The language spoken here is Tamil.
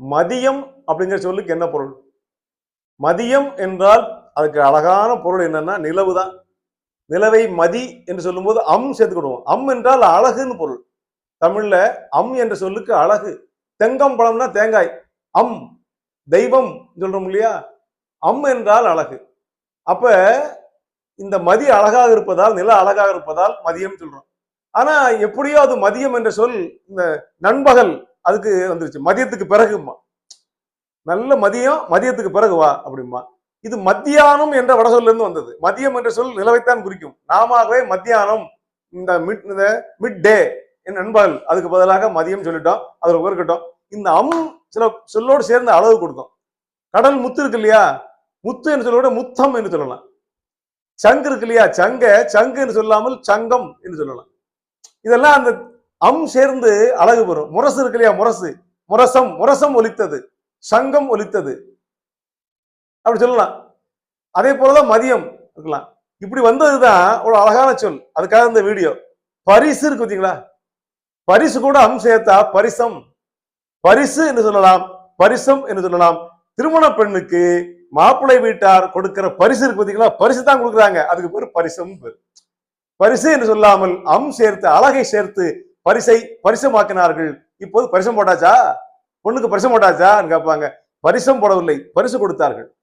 மதியம் அப்படிங்கிற சொல்லுக்கு என்ன பொருள்? மதியம் என்றால் அதுக்கு அழகான பொருள் என்னன்னா நிலவு தான். நிலவை மதி என்று சொல்லும்போது அம் சேர்த்துக்கிடுவோம். அம் என்றால் அழகுன்னு பொருள். தமிழ்ல அம் என்ற சொல்லுக்கு அழகு. தெங்கம் பழம்னா தேங்காய். அம் தெய்வம் சொல்றோம் இல்லையா? அம் என்றால் அழகு. அப்ப இந்த மதி அழகாக இருப்பதால் நில அழகாக இருப்பதால் மதியம் சொல்றோம். ஆனா எப்படியோ அது மதியம் என்ற சொல் இந்த நண்பகல் அதுக்கு வந்துருச்சு. மதியத்துக்கு பிறகுமா நல்ல மதியம் மதியத்துக்கு பிறகு வா அப்படிமா இது மத்தியானம் என்ற வட சொல்ல வந்தது. மதியம் என்ற சொல் நிலவைத்தான் குறிக்கும். நாமவே மத்தியானம் இந்த மிட் இந்த மிட் டே என் நண்பர்கள் அதுக்கு பதிலாக மதியம் சொல்லிட்டோம். அதில் ஒரு இருக்கட்டும். இந்த அம் சில சொல்லோடு சேர்ந்து அளவு கொடுக்கும். கடல் முத்து இருக்கு இல்லையா? முத்து என்று சொல்லோட முத்தம் என்று சொல்லலாம். சங்கு இருக்கு இல்லையா? சங்க சங்கு என்று சொல்லாமல் சங்கம் என்று சொல்லலாம். இதெல்லாம் அந்த அம் சேர்ந்து அழகு பெறும். முரசு இருக்கு இல்லையா? முரசு. முரசம் முரசம் ஒலித்தது. சங்கம் ஒலித்தது. அப்படி சொல்லலாம். அதே போலதான் மதியம் இருக்கலாம். இப்படி வந்ததுதான் ஒரு அழகான சொல். அதுக்காக இந்த வீடியோ. பரிசு இருக்கு பார்த்தீங்களா பரிசு கூட அம் சேர்த்தா பரிசம். பரிசு என்று சொல்லலாம். பரிசம் என்று சொல்லலாம். திருமண பெண்ணுக்கு மாப்பிள்ளை வீட்டார் கொடுக்கிற பரிசு இருக்கு பார்த்தீங்களா பரிசு தான் கொடுக்குறாங்க. அதுக்கு பேர் பரிசம் பேர். பரிசு என்று சொல்லாமல் அம் சேர்த்து அழகை சேர்த்து பரிசை பரிசமாக்கினார்கள். இப்போது பரிசம் போட்டாச்சா? பொண்ணுக்கு பரிசம் போட்டாச்சா? கேட்பாங்க. பரிசம் போடவில்லை. பரிசு கொடுத்தார்கள்.